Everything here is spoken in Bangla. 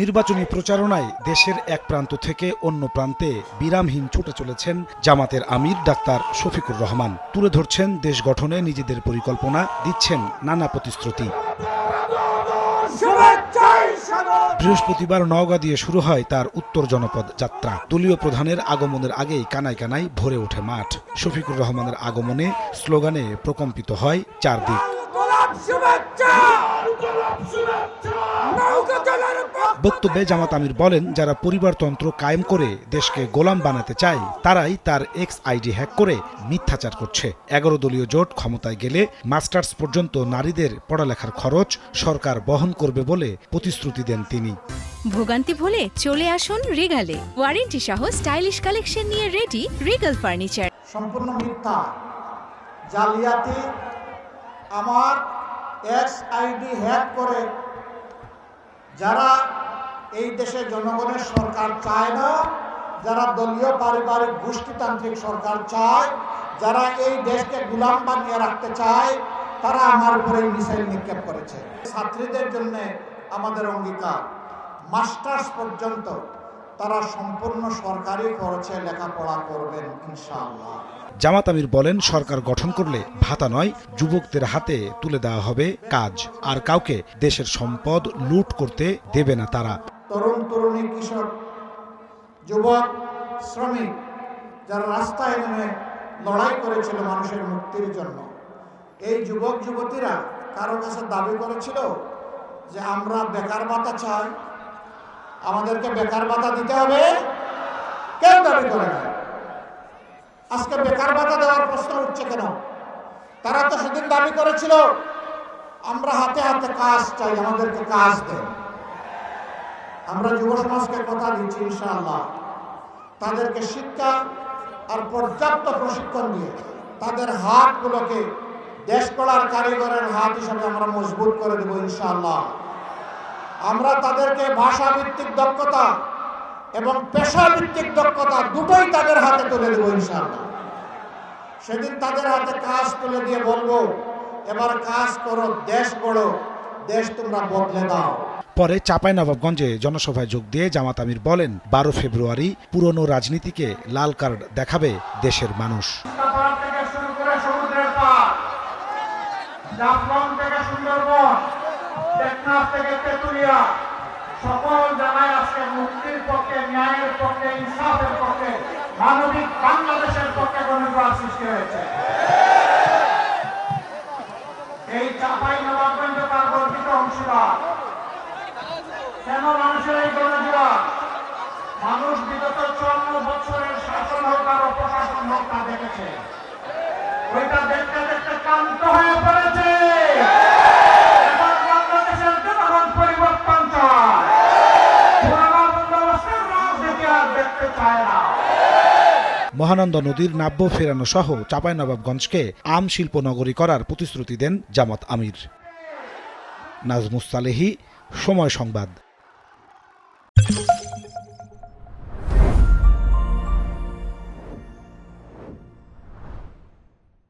নির্বাচনী প্রচারণায় দেশের এক প্রান্ত থেকে অন্য প্রান্তে বিরামহীন ছুটে চলেছেন জামাতের আমির ডাক্তার শফিকুর রহমান। তুলে ধরছেন দেশ গঠনে নিজেদের পরিকল্পনা দিচ্ছেন নানা প্রতিশ্রুতি। বৃহস্পতিবার নওগাঁ দিয়ে শুরু হয় তার উত্তর জনপদ যাত্রা। দলীয় প্রধানের আগমনের আগেই কানায় কানায় ভরে ওঠে মাঠ। শফিকুর রহমানের আগমনে স্লোগানে প্রকম্পিত হয় চারদিক। শুভেচ্ছা! বক্তব্যে জামাত আমির বলেন যারা পরিবারতন্ত্র কায়েম করে দেশকে গোলাম বানাতে চায় তারাই তার এক্স আইডি হ্যাক করে মিথ্যাচার করছে। এগারো দলীয় জোট ক্ষমতায় গেলে মাস্টার্স পর্যন্ত নারীদের পড়ালেখার খরচ সরকার বহন করবে বলে প্রতিশ্রুতি দেন তিনি। ভোগান্তি ভুলে চলে আসুন রিগালে। ওয়ারেন্টি সহ স্টাইলিশ কালেকশন নিয়ে রেডি রিগাল ফার্নিচার। সম্পূর্ণ মিথ্যা। জালিয়াতি আমার এক্স আইডি হ্যাক করে যারা এই দেশে জনগণের সরকার চায় না, যারা দলীয় পারিবারিক গোষ্ঠীতান্ত্রিক সরকার চায়, যারা এই দেশকে গুলাম বানিয়ে রাখতে চায়, তারা আমার উপরে মিসাইল নিক্ষেপ করেছে। ছাত্রীদের জন্য আমাদের অঙ্গীকার, মাস্টার্স পর্যন্ত তারা সম্পূর্ণ সরকারি খরচে লেখাপড়া করবেন ইনশাআল্লাহ। জামাত আমির বলেন সরকার গঠন করলে ভাতা নয় যুবকদের হাতে তুলে দেওয়া হবে কাজ। আর কাউকে দেশের সম্পদ লুট করতে দেবে না তারা। তরুণ তরুণী কৃষক যুবক শ্রমিক যারা রাস্তায় নেমে লড়াই করেছিল মানুষের মুক্তির জন্য এই যুবক যুবতীরা কারও কাছে দাবি করেছিল যে আমরা বেকার ভাতা চাই আমাদেরকে বেকার ভাতা দিতে হবে? কেউ দাবি করে না। আজকে বেকার ভাতা দেওয়ার প্রশ্ন উঠছে কেন? তারা তো সেদিন দাবি করেছিল, আমরা হাতে হাতে কাজ চাই, আমাদেরকে কাজ দেন। আমরা যুব সমাজকে কথা দিচ্ছি, ইনশাআল্লাহ। তাদেরকে শিক্ষা আর পর্যাপ্ত প্রশিক্ষণ দিয়ে তাদের হাতগুলোকে দেশ করার কারিগরের হাত হিসাবে আমরা মজবুত করে দেব, ইনশাআল্লাহ। আমরা তাদেরকে ভাষা ভিত্তিক দক্ষতা এবং পেশা ভিত্তিক দক্ষতা দুটোই তাদের হাতে তুলে দেবো ইনশাআল্লাহ। সেদিন তাদের হাতে কাজ তুলে দিয়ে বলব এবার কাজ করো দেশ গড়ো দেশ তোমরা বদলে দাও। পরে চাঁপাইনবাবগঞ্জে জনসভায় যোগ দিয়ে জামাত আমির বলেন বারো ফেব্রুয়ারি পুরনো রাজনীতিকে লাল কার্ড দেখাবে দেশের মানুষ পাহাড় থেকে শুরু করে সমুদ্রের পার জাফলং থেকে সুন্দরবন টেকনাফ থেকে তেতুলিয়া সকল জায়গায় আজকে মুক্তির পক্ষে, ন্যায়ের পক্ষে, ইনসাফের পক্ষে, মানবিক বাংলাদেশের পক্ষে গণিবার সৃষ্টি হয়েছে। এই চাপাই নবাবগঞ্জ তার গর্বিত অংশীদার। কেন মানুষের এই গণজোয়ার? মানুষ বিগত চুয়ান্ন বছরের শাসন হোক আর অপশাসন হোক, তা দেখেছে। ওইটা দেখতে দেখতে চায় না। মহানন্দা নদীর নাব্য ফেরানো সহ চাঁপাইনবাবগঞ্জকে আম শিল্প নগরী করার প্রতিশ্রুতি দেন জামাত আমির। নাজমুস সালেহি, সময় সংবাদ।